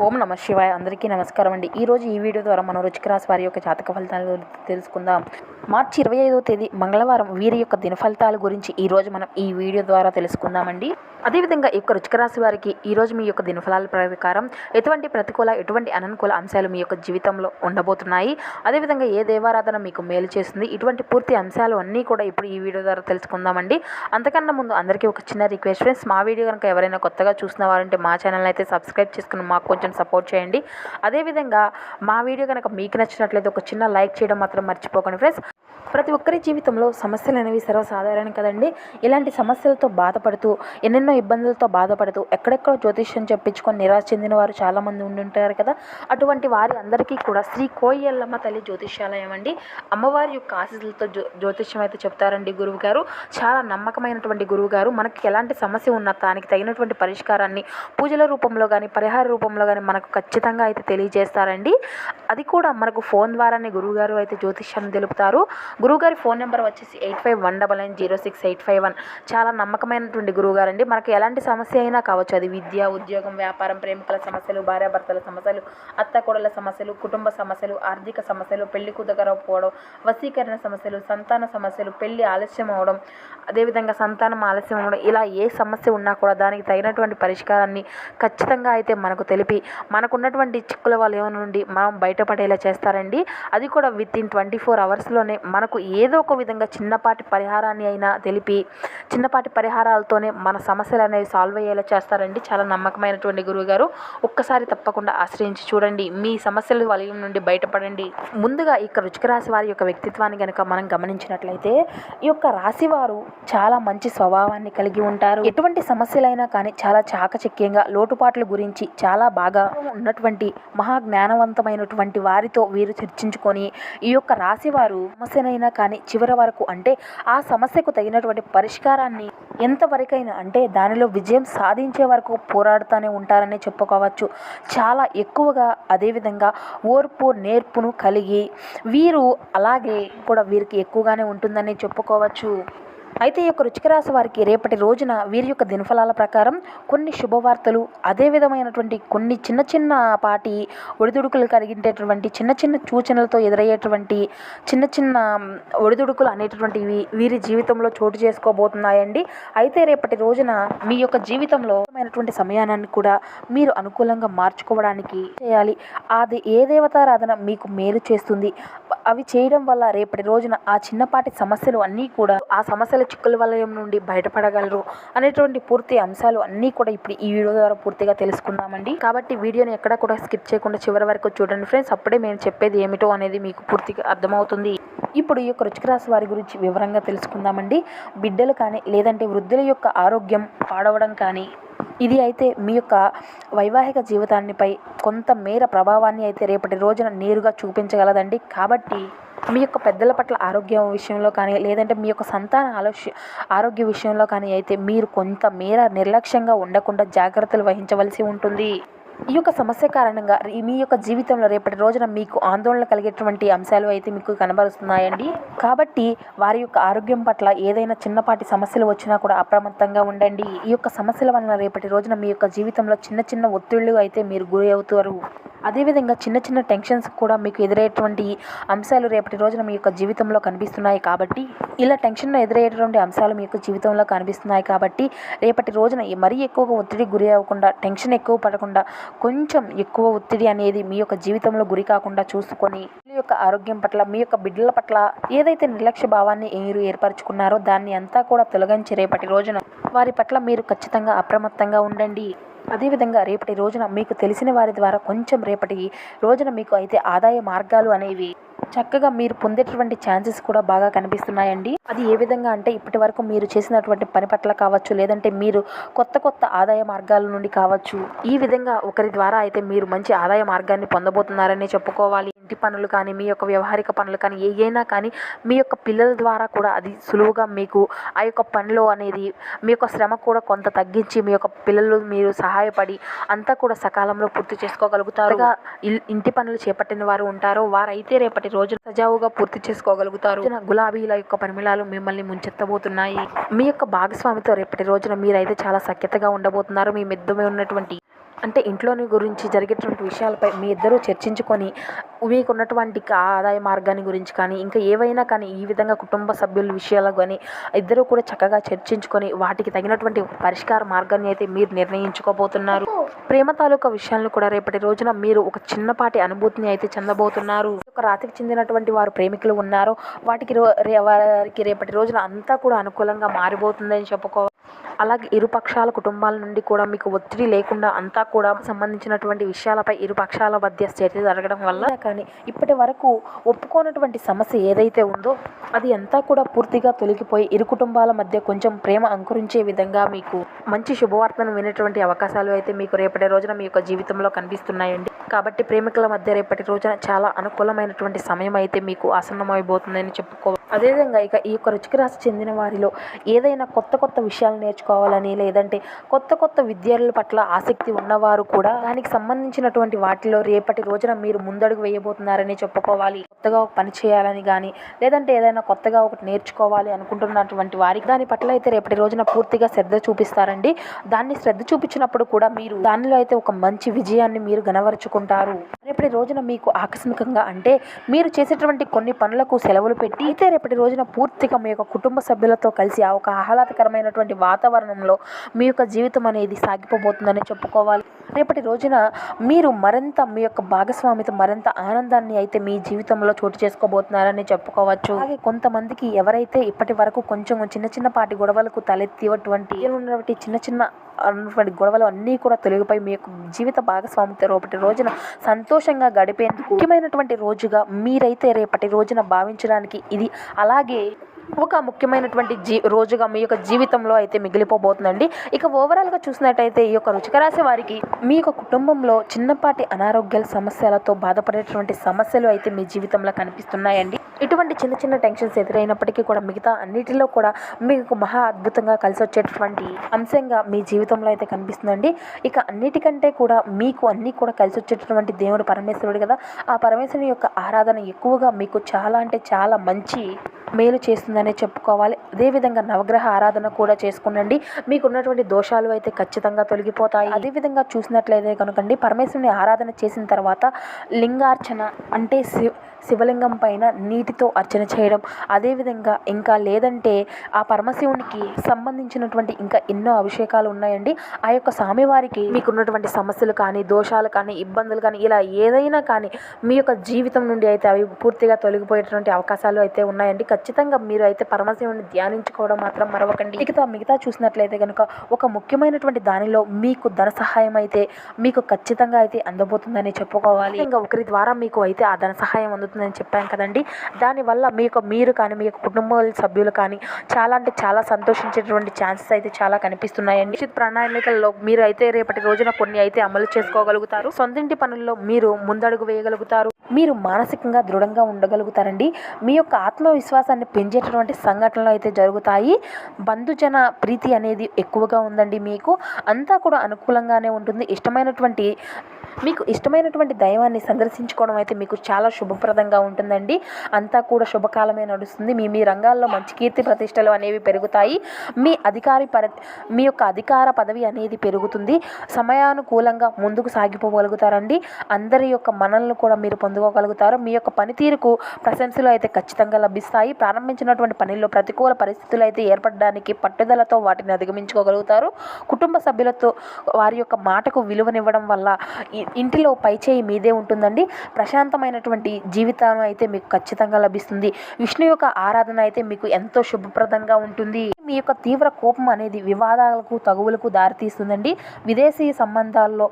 ఓం నమ శివాయ. అందరికీ నమస్కారం అండి. ఈరోజు ఈ వీడియో ద్వారా మనం రుచిక రాశి వారి యొక్క జాతక ఫలితాల గురించి తెలుసుకుందాం. మార్చి ఇరవై ఐదవ తేదీ మంగళవారం వీరి యొక్క దిన ఫలితాల గురించి ఈరోజు మనం ఈ వీడియో ద్వారా తెలుసుకుందామండి. అదేవిధంగా ఈ యొక్క రుచిక రాశి వారికి ఈరోజు మీ యొక్క దినఫలాల ప్రకారం ఎటువంటి ప్రతికూల ఎటువంటి అననుకూల అంశాలు మీ యొక్క జీవితంలో ఉండబోతున్నాయి? అదేవిధంగా ఏ దేవారాధన మీకు మేలు చేస్తుంది? ఇటువంటి పూర్తి అంశాలు అన్నీ కూడా ఇప్పుడు ఈ వీడియో ద్వారా తెలుసుకుందామండి. అంతకన్నా ముందు అందరికీ ఒక చిన్న రిక్వెస్ట్ ఫ్రెండ్స్ మా వీడియో కనుక ఎవరైనా కొత్తగా చూసిన వారంటే మా ఛానల్ అయితే సబ్స్క్రైబ్ చేసుకుని మాకు కొంచెం సపోర్ట్ చేయండి. అదేవిధంగా మా వీడియో కనుక మీకు నచ్చినట్లయితే ఒక చిన్న లైక్ చేయడం మాత్రం మర్చిపోకండి ఫ్రెండ్స్. ప్రతి ఒక్కరి జీవితంలో సమస్యలు అనేవి సర్వసాధారణం కదండి. ఇలాంటి సమస్యలతో బాధపడుతూ ఎన్నెన్నో ఇబ్బందులతో బాధపడుతూ ఎక్కడెక్కడో జ్యోతిష్యం చెప్పించుకొని నిరాశ చెందిన వారు చాలామంది ఉండి ఉంటారు కదా. అటువంటి వారి అందరికీ కూడా శ్రీ కోయల్లమ్మ తల్లి జ్యోతిష్యాలయం అండి. అమ్మవారి యొక్క ఆశీస్సులతో జ్యో జ్యోతిష్యం అయితే చెప్తారండి గురువు గారు చాలా నమ్మకమైనటువంటి గురువు గారు మనకి ఎలాంటి సమస్య ఉన్నా దానికి తగినటువంటి పరిష్కారాన్ని పూజల రూపంలో కానీ పరిహార రూపంలో కానీ మనకు ఖచ్చితంగా అయితే తెలియజేస్తారండి. అది కూడా మనకు ఫోన్ ద్వారానే గురువుగారు అయితే జ్యోతిష్యాన్ని తెలుపుతారు. గురువుగారి ఫోన్ నెంబర్ వచ్చేసి eight five one double nine zero six eight five one. చాలా నమ్మకమైనటువంటి గురువుగారండి. మనకు మనకు ఎలాంటి సమస్య అయినా కావచ్చు. అది విద్య ఉద్యోగం వ్యాపారం ప్రేమికుల సమస్యలు భార్యాభర్తల సమస్యలు అత్తకోడల సమస్యలు కుటుంబ సమస్యలు ఆర్థిక సమస్యలు పెళ్ళి కుదరకపోవడం వశీకరణ సమస్యలు సంతాన సమస్యలు పెళ్ళి ఆలస్యం అవడం అదేవిధంగా సంతానం ఆలస్యం అవ్వడం ఇలా ఏ సమస్య ఉన్నా కూడా దానికి తగినటువంటి పరిష్కారాన్ని ఖచ్చితంగా అయితే మనకు తెలిపి మనకున్నటువంటి చిక్కుల వలయం నుండి మనం బయటపడేలా చేస్తారండి. అది కూడా విత్ ఇన్ ట్వంటీ ఫోర్ అవర్స్లోనే మనకు ఏదో ఒక విధంగా చిన్నపాటి పరిహారాన్ని అయినా తెలిపి చిన్నపాటి పరిహారాలతోనే మన సమస్య సమస్యలు అనేవి సాల్వ్ అయ్యేలా చేస్తారండి. చాలా నమ్మకమైనటువంటి గురువుగారు ఒక్కసారి తప్పకుండా ఆశ్రయించి చూడండి. మీ సమస్యల వలయం నుండి బయటపడండి. ముందుగా ఇక రుచిక రాశి వారి యొక్క వ్యక్తిత్వాన్ని కనుక మనం గమనించినట్లయితే ఈ యొక్క రాశి వారు చాలా మంచి స్వభావాన్ని కలిగి ఉంటారు. ఎటువంటి సమస్యలైనా కానీ చాలా చాకచక్యంగా లోటుపాట్ల గురించి చాలా బాగా ఉన్నటువంటి మహా జ్ఞానవంతమైనటువంటి వారితో వీరు చర్చించుకొని ఈ యొక్క రాశి వారు సమస్యనైనా కానీ చివరి వరకు అంటే ఆ సమస్యకు తగినటువంటి పరిష్కారాన్ని ఎంతవరకైనా అంటే దానిలో విజయం సాధించే వరకు పోరాడుతూనే ఉంటారని చెప్పుకోవచ్చు. చాలా ఎక్కువగా అదేవిధంగా ఓర్పు నేర్పును కలిగి వీరు అలాగే కూడా వీరికి ఎక్కువగానే ఉంటుందని చెప్పుకోవచ్చు. అయితే ఈ యొక్క రుచిక రాశి వారికి రేపటి రోజున వీరి యొక్క దినఫలాల ప్రకారం కొన్ని శుభవార్తలు అదే విధమైనటువంటి కొన్ని చిన్న చిన్న పాటి ఒడిదుడుకులు కలిగించేటువంటి చిన్న చిన్న సూచనలతో ఎదురయ్యేటువంటి చిన్న చిన్న ఒడిదుడుకులు అనేటటువంటివి వీరి జీవితంలో చోటు చేసుకోబోతున్నాయండి. అయితే రేపటి రోజున మీ యొక్క జీవితంలో అయినటువంటి సమయాన్ని కూడా మీరు అనుకూలంగా మార్చుకోవడానికి చేయాలి. అది ఏ దేవతారాధన మీకు మేలు చేస్తుంది అవి చేయడం వల్ల రేపటి రోజున ఆ చిన్నపాటి సమస్యలు అన్నీ కూడా ఆ సమస్యలు చిక్కుల వలయం నుండి బయటపడగలరు అనేటువంటి పూర్తి అంశాలు అన్నీ కూడా ఇప్పుడు ఈ వీడియో ద్వారా పూర్తిగా తెలుసుకుందామండి. కాబట్టి వీడియోని ఎక్కడా కూడా స్కిప్ చేయకుండా చివరి వరకు చూడండి ఫ్రెండ్స్. అప్పుడే మేము చెప్పేది ఏమిటో అనేది మీకు పూర్తిగా అర్థమవుతుంది. ఇప్పుడు ఈ యొక్క రుచిక రాశి వారి గురించి వివరంగా తెలుసుకుందామండి. బిడ్డలు కానీ లేదంటే వృద్ధుల యొక్క ఆరోగ్యం పాడవడం కానీ ఇది అయితే మీ యొక్క వైవాహిక జీవితాన్నిపై కొంత మేర ప్రభావాన్ని అయితే రేపటి రోజున నేరుగా చూపించగలదండి. కాబట్టి మీ యొక్క పెద్దల పట్ల ఆరోగ్యం విషయంలో కానీ లేదంటే మీ యొక్క సంతాన ఆలోచ ఆరోగ్య విషయంలో కానీ అయితే మీరు కొంత మేర నిర్లక్ష్యంగా ఉండకుండా జాగ్రత్తలు వహించవలసి ఉంటుంది. ఈ యొక్క సమస్య కారణంగా మీ యొక్క జీవితంలో రేపటి రోజున మీకు ఆందోళన కలిగేటువంటి అంశాలు అయితే మీకు కనబరుస్తున్నాయండి. కాబట్టి వారి యొక్క ఆరోగ్యం పట్ల ఏదైనా చిన్నపాటి సమస్యలు వచ్చినా కూడా అప్రమత్తంగా ఉండండి. ఈ యొక్క సమస్యల వలన రేపటి రోజున మీ యొక్క జీవితంలో చిన్న చిన్న ఒత్తిళ్ళు అయితే మీరు గురి అవుతారు. అదేవిధంగా చిన్న చిన్న టెన్షన్స్ కూడా మీకు ఎదురయ్యేటువంటి అంశాలు రేపటి రోజున మీ యొక్క జీవితంలో కనిపిస్తున్నాయి కాబట్టి ఇలా టెన్షన్ ఎదురయ్యేటువంటి అంశాలు మీ యొక్క జీవితంలో కనిపిస్తున్నాయి కాబట్టి రేపటి రోజున మరీ ఎక్కువగా ఒత్తిడి గురి అవ్వకుండా టెన్షన్ ఎక్కువ పడకుండా కొంచెం ఎక్కువ ఒత్తిడి అనేది మీ యొక్క జీవితంలో గురి కాకుండా చూసుకొని మీ యొక్క ఆరోగ్యం పట్ల మీ యొక్క బిడ్డల పట్ల ఏదైతే నిర్లక్ష్య భావాన్ని మీరు ఏర్పరచుకున్నారో దాన్ని అంతా కూడా తొలగించి రేపటి రోజున వారి పట్ల మీరు ఖచ్చితంగా అప్రమత్తంగా ఉండండి. అదేవిధంగా రేపటి రోజున మీకు తెలిసిన వారి ద్వారా కొంచెం రేపటి రోజున మీకు అయితే ఆదాయ మార్గాలు అనేవి చక్కగా మీరు పొందేటటువంటి ఛాన్సెస్ కూడా బాగా కనిపిస్తున్నాయండి. అది ఏ విధంగా అంటే ఇప్పటి వరకు మీరు చేసినటువంటి పని పట్ల కావచ్చు లేదంటే మీరు కొత్త కొత్త ఆదాయ మార్గాల నుండి కావచ్చు ఈ విధంగా ఒకరి ద్వారా అయితే మీరు మంచి ఆదాయ మార్గాన్ని పొందబోతున్నారని చెప్పుకోవాలి. ఇంటి పనులు కానీ మీ యొక్క వ్యవహారిక పనులు కానీ ఏయైనా కానీ మీ యొక్క పిల్లల ద్వారా కూడా అది సులువుగా మీకు ఆ యొక్క పనిలో అనేది మీ యొక్క శ్రమ కూడా కొంత తగ్గించి మీ యొక్క పిల్లలు మీరు సహాయపడి అంతా కూడా సకాలంలో పూర్తి చేసుకోగలుగుతారుగా ఇల్- ఇంటి పనులు చేపట్టిన వారు ఉంటారో వారైతే రేపటి రోజు సజావుగా పూర్తి చేసుకోగలుగుతారు. గులాబీల యొక్క పరిమళాలు మిమ్మల్ని ముంచెత్తబోతున్నాయి. మీ యొక్క భాగస్వామితో రేపటి రోజున మీరైతే చాలా సఖ్యతగా ఉండబోతున్నారు. మీ మిద్దమే ఉన్నటువంటి అంటే ఇంట్లోని గురించి జరిగేటువంటి విషయాలపై మీ ఇద్దరూ చర్చించుకొని మీకున్నటువంటి ఆదాయ మార్గాన్ని గురించి కానీ ఇంకా ఏవైనా కానీ ఈ విధంగా కుటుంబ సభ్యుల విషయాలు కానీ ఇద్దరూ కూడా చక్కగా చర్చించుకొని వాటికి తగినటువంటి పరిష్కార మార్గాన్ని అయితే మీరు నిర్ణయించుకోబోతున్నారు. ప్రేమ తాలూకా విషయాలను కూడా రేపటి రోజున మీరు ఒక చిన్నపాటి అనుభూతిని అయితే చెందబోతున్నారు. ఒక రాతికి చెందినటువంటి వారు ప్రేమికులు ఉన్నారో. వాటికి రో- రే- వారికి రేపటి రోజున అంతా కూడా అనుకూలంగా మారిపోతుందని చెప్పుకోవాలి అలాగే ఇరు పక్షాల కుటుంబాల నుండి కూడా మీకు ఒత్తిడి లేకుండా అంతా కూడా సంబంధించినటువంటి విషయాలపై ఇరు పక్షాల మధ్య చర్చ జరగడం వల్ల కానీ ఇప్పటి వరకు ఒప్పుకోనటువంటి సమస్య ఏదైతే ఉందో అది అంతా కూడా పూర్తిగా తొలగిపోయి ఇరు కుటుంబాల మధ్య కొంచెం ప్రేమ అంకురించే విధంగా మీకు మంచి శుభవార్తను వినేటువంటి అవకాశాలు అయితే మీకు రేపటి రోజున మీ యొక్క జీవితంలో కనిపిస్తున్నాయండి. కాబట్టి ప్రేమికుల మధ్య రేపటి రోజున చాలా అనుకూలమైనటువంటి సమయం అయితే మీకు ఆసన్నమైపోతుందని చెప్పుకోవాలి అదేవిధంగా ఇక ఈ యొక్క రుచికి రాసి చెందిన వారిలో ఏదైనా కొత్త కొత్త విషయాలు నేర్చుకోవాలని లేదంటే కొత్త కొత్త విద్యార్థుల పట్ల ఆసక్తి ఉన్నవారు కూడా దానికి సంబంధించినటువంటి వాటిలో రేపటి రోజున మీరు ముందడుగు వేయబోతున్నారని చెప్పుకోవాలి. కొత్తగా ఒక పని చేయాలని కానీ లేదంటే ఏదైనా కొత్తగా ఒకటి నేర్చుకోవాలి అనుకుంటున్నటువంటి వారికి దాని పట్ల అయితే రేపటి రోజున పూర్తిగా శ్రద్ధ చూపిస్తారండి. దాన్ని శ్రద్ధ చూపించినప్పుడు కూడా మీరు దానిలో అయితే ఒక మంచి విజయాన్ని మీరు గనవరుచుకుంటారు రేపటి రోజున మీకు ఆకస్మికంగా అంటే మీరు చేసేటువంటి కొన్ని పనులకు సెలవులు పెట్టి అయితే రేపటి రోజున పూర్తిగా మీ యొక్క కుటుంబ సభ్యులతో కలిసి ఆ ఒక ఆహ్లాదకరమైనటువంటి వాతావరణంలో మీ యొక్క జీవితం అనేది సాగిపోబోతుందని చెప్పుకోవాలి. రేపటి రోజున మీరు మరింత మీ యొక్క భాగస్వామితో మరింత ఆనందాన్ని అయితే మీ జీవితంలో చోటు చేసుకోబోతున్నారని చెప్పుకోవచ్చు. అలాగే కొంతమందికి ఎవరైతే ఇప్పటి వరకు కొంచెం చిన్న చిన్నపాటి గొడవలకు తలెత్తినటువంటి ఉన్నటువంటి చిన్న చిన్న అన్నటువంటి గొడవలు అన్నీ కూడా తొలగిపోయి మీ యొక్క జీవిత భాగస్వామితో రేపటి రోజున సంతోషంగా గడిపేందుకు ముఖ్యమైనటువంటి రోజుగా మీరైతే రేపటి రోజున భావించడానికి ఇది అలాగే ఒక ముఖ్యమైనటువంటి జీ రోజుగా మీ యొక్క జీవితంలో అయితే మిగిలిపోబోతుందండి. ఇక ఓవరాల్గా చూసినట్టయితే ఈ యొక్క రుచికరాశి వారికి మీ యొక్క కుటుంబంలో చిన్నపాటి అనారోగ్యాల సమస్యలతో బాధపడేటువంటి సమస్యలు అయితే మీ జీవితంలో కనిపిస్తున్నాయండి. ఇటువంటి చిన్న చిన్న టెన్షన్స్ ఎదురైనప్పటికీ కూడా మిగతా అన్నిటిలో కూడా మీకు మహా అద్భుతంగా కలిసి వచ్చేటటువంటి అంశంగా మీ జీవితంలో అయితే కనిపిస్తుందండి. ఇక అన్నిటికంటే కూడా మీకు అన్నీ కూడా కలిసి వచ్చేటటువంటి దేవుడు పరమేశ్వరుడు కదా. ఆ పరమేశ్వరుని యొక్క ఆరాధన ఎక్కువగా మీకు చాలా అంటే చాలా మంచి మేలు చేస్తుంది. చేస్తుందనే చెప్పుకోవాలి. అదేవిధంగా నవగ్రహ ఆరాధన కూడా చేసుకునండి. మీకున్నటువంటి దోషాలు అయితే ఖచ్చితంగా తొలగిపోతాయి. అదేవిధంగా చూసినట్లయితే కనుకండి పరమేశ్వరుని ఆరాధన చేసిన తర్వాత లింగార్చన అంటే శివ శివలింగం పైన నీటితో అర్చన చేయడం. అదేవిధంగా ఇంకా లేదంటే ఆ పరమశివునికి సంబంధించినటువంటి ఇంకా ఎన్నో అభిషేకాలు ఉన్నాయండి. ఆ యొక్క స్వామివారికి మీకున్నటువంటి సమస్యలు కానీ దోషాలు కానీ ఇబ్బందులు కానీ ఇలా ఏదైనా కానీ మీ యొక్క జీవితం నుండి అయితే అవి పూర్తిగా తొలగిపోయేటువంటి అవకాశాలు అయితే ఉన్నాయండి. ఖచ్చితంగా మీరు అయితే పరమశివుని ధ్యానించుకోవడం మాత్రం మరవకండి. మిగతా మిగతా చూసినట్లయితే కనుక ఒక ముఖ్యమైనటువంటి దానిలో మీకు ధన సహాయం అయితే మీకు ఖచ్చితంగా అయితే అందబోతుందని చెప్పుకోవాలి. ఇంకా ఒకరి ద్వారా మీకు అయితే ఆ ధన సహాయం అందుతుంది. అందుతుందని చెప్పాను కదండి. దానివల్ల మీ యొక్క మీరు కానీ మీ యొక్క కుటుంబ సభ్యులు కానీ చాలా అంటే చాలా సంతోషించేటువంటి ఛాన్సెస్ అయితే చాలా కనిపిస్తున్నాయండి. ఉచిత ప్రణాళికల్లో మీరు అయితే రేపటి రోజున కొన్ని అయితే అమలు చేసుకోగలుగుతారు. సొంతింటి పనుల్లో మీరు ముందడుగు వేయగలుగుతారు. మీరు మానసికంగా దృఢంగా ఉండగలుగుతారండి. మీ యొక్క ఆత్మవిశ్వాసాన్ని పెంచేటటువంటి సంఘటనలు అయితే జరుగుతాయి. బంధుజన ప్రీతి అనేది ఎక్కువగా ఉందండి మీకు. అంతా కూడా అనుకూలంగానే ఉంటుంది. ఇష్టమైనటువంటి మీకు ఇష్టమైనటువంటి దైవాన్ని సందర్శించుకోవడం అయితే మీకు చాలా శుభప్రదంగా ఉంటుందండి. అంతా కూడా శుభకాలమే నడుస్తుంది. మీ మీ రంగాల్లో మంచి కీర్తి ప్రతిష్టలు అనేవి పెరుగుతాయి. మీ అధికారి పర మీ యొక్క అధికార పదవి అనేది పెరుగుతుంది. సమయానుకూలంగా ముందుకు సాగిపోగలుగుతారండి. అందరి యొక్క మనల్ని కూడా మీరు పొందుకోగలుగుతారు. మీ యొక్క పనితీరుకు ప్రశంసలు అయితే ఖచ్చితంగా లభిస్తాయి. ప్రారంభించినటువంటి పనిలో ప్రతికూల పరిస్థితులు అయితే ఏర్పడడానికి పట్టుదలతో వాటిని అధిగమించుకోగలుగుతారు. కుటుంబ సభ్యులతో వారి యొక్క మాటకు విలువనివ్వడం వల్ల ఈ ఇంటిలో పైచేయి మీదే ఉంటుందండి. ప్రశాంతమైనటువంటి జీవితం అయితే మీకు ఖచ్చితంగా లభిస్తుంది. విష్ణు యొక్క ఆరాధన అయితే మీకు ఎంతో శుభప్రదంగా ఉంటుంది. మీ యొక్క తీవ్ర కోపం అనేది వివాదాలకు తగువులకు దారితీస్తుందండి. విదేశీ సంబంధాల్లో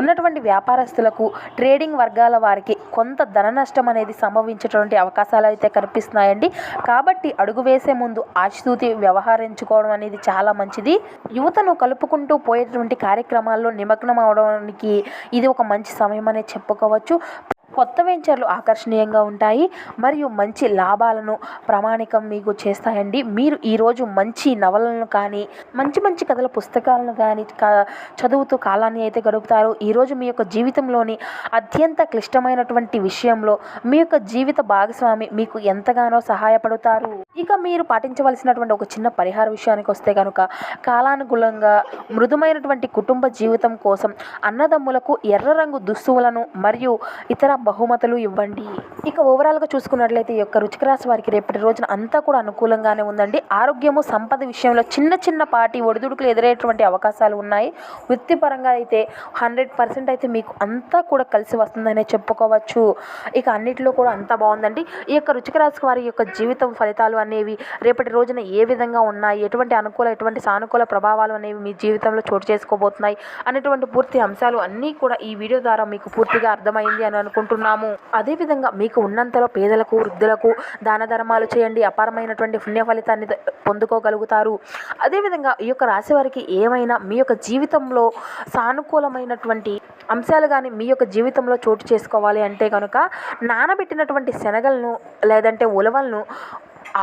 ఉన్నటువంటి వ్యాపారస్తులకు ట్రేడింగ్ వర్గాల వారికి కొంత ధన నష్టం అనేది సంభవించేటువంటి అవకాశాలు అయితే కనిపిస్తున్నాయండి. కాబట్టి అడుగు వేసే ముందు ఆచితూచి వ్యవహరించుకోవడం అనేది చాలా మంచిది. యువతను కలుపుకుంటూ పోయేటువంటి కార్యక్రమాల్లో నిమగ్నం అవడానికి ఇది ఒక మంచి సమయం అనే చెప్పుకోవచ్చు. కొత్త వెంచర్లు ఆకర్షణీయంగా ఉంటాయి. మరియు మంచి లాభాలను ప్రామాణికం మీకు చేస్తాయండి. మీరు ఈరోజు మంచి నవలను కానీ మంచి మంచి కథల పుస్తకాలను కానీ చదువుతూ కాలాన్ని అయితే గడుపుతారు. ఈరోజు మీ యొక్క జీవితంలోని అత్యంత క్లిష్టమైనటువంటి విషయంలో మీ యొక్క జీవిత భాగస్వామి మీకు ఎంతగానో సహాయపడతారు. ఇక మీరు పాటించవలసినటువంటి ఒక చిన్న పరిహార విషయానికి వస్తే కనుక కాలానుగుణంగా మృదుమైనటువంటి కుటుంబ జీవితం కోసం అన్నదమ్ములకు ఎర్ర రంగు దుస్తువులను మరియు ఇతర బహుమతులు ఇవ్వండి. ఇక ఓవరాల్గా చూసుకున్నట్లయితే ఈ యొక్క రుచికరాశి వారికి రేపటి రోజున అంతా కూడా అనుకూలంగానే ఉందండి. ఆరోగ్యము సంపద విషయంలో చిన్న చిన్న పాటి ఒడిదుడుకులు ఎదురయ్యేటువంటి అవకాశాలు ఉన్నాయి. వృత్తిపరంగా అయితే హండ్రెడ్ పర్సెంట్ అయితే మీకు అంతా కూడా కలిసి వస్తుందనే చెప్పుకోవచ్చు. ఇక అన్నిటిలో కూడా అంతా బాగుందండి. ఈ యొక్క రుచికరాశి వారి యొక్క జీవితం ఫలితాలు అనేవి రేపటి రోజున ఏ విధంగా ఉన్నాయి ఎటువంటి అనుకూల ఎటువంటి సానుకూల ప్రభావాలు అనేవి మీ జీవితంలో చోటు చేసుకోబోతున్నాయి అనేటువంటి పూర్తి అంశాలు అన్నీ కూడా ఈ వీడియో ద్వారా మీకు పూర్తిగా అర్థమైంది అని అనుకుంటున్నాము. అదేవిధంగా మీకు ఉన్నంతలో పేదలకు వృద్ధులకు దాన ధర్మాలు చేయండి అపారమైనటువంటి పుణ్య ఫలితాన్ని పొందుకోగలుగుతారు. అదేవిధంగా ఈ యొక్క రాశి వారికి ఏమైనా మీ యొక్క జీవితంలో సానుకూలమైనటువంటి అంశాలు కానీ మీ యొక్క జీవితంలో చోటు చేసుకోవాలి అంటే కనుక నానబెట్టినటువంటి శనగలను లేదంటే ఉలవలను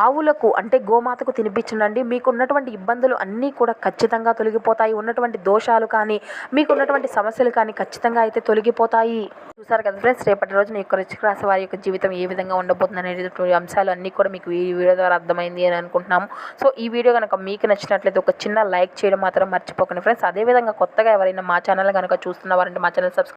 ఆవులకు అంటే గోమాతకు తినిపించండి. మీకు ఉన్నటువంటి ఇబ్బందులు అన్నీ కూడా ఖచ్చితంగా తొలగిపోతాయి. ఉన్నటువంటి దోషాలు కానీ మీకు ఉన్నటువంటి సమస్యలు కానీ ఖచ్చితంగా అయితే తొలగిపోతాయి. చూసారు కదా ఫ్రెండ్స్ రేపటి రోజున ఈ యొక్క రుచిక రాశి వారి యొక్క జీవితం ఏ విధంగా ఉండబోతుంది అనేటువంటి అంశాలు అన్నీ కూడా మీకు ఈ వీడియో ద్వారా అర్థమైంది అని అనుకుంటున్నాము. సో ఈ వీడియో కనుక మీకు నచ్చినట్లయితే ఒక చిన్న లైక్ చేయడం మాత్రం మర్చిపోకండి ఫ్రెండ్స్. అదేవిధంగా కొత్తగా ఎవరైనా మా ఛానల్ కనుక చూస్తున్నవారంటే మా ఛానల్ సబ్స్క్రైబ్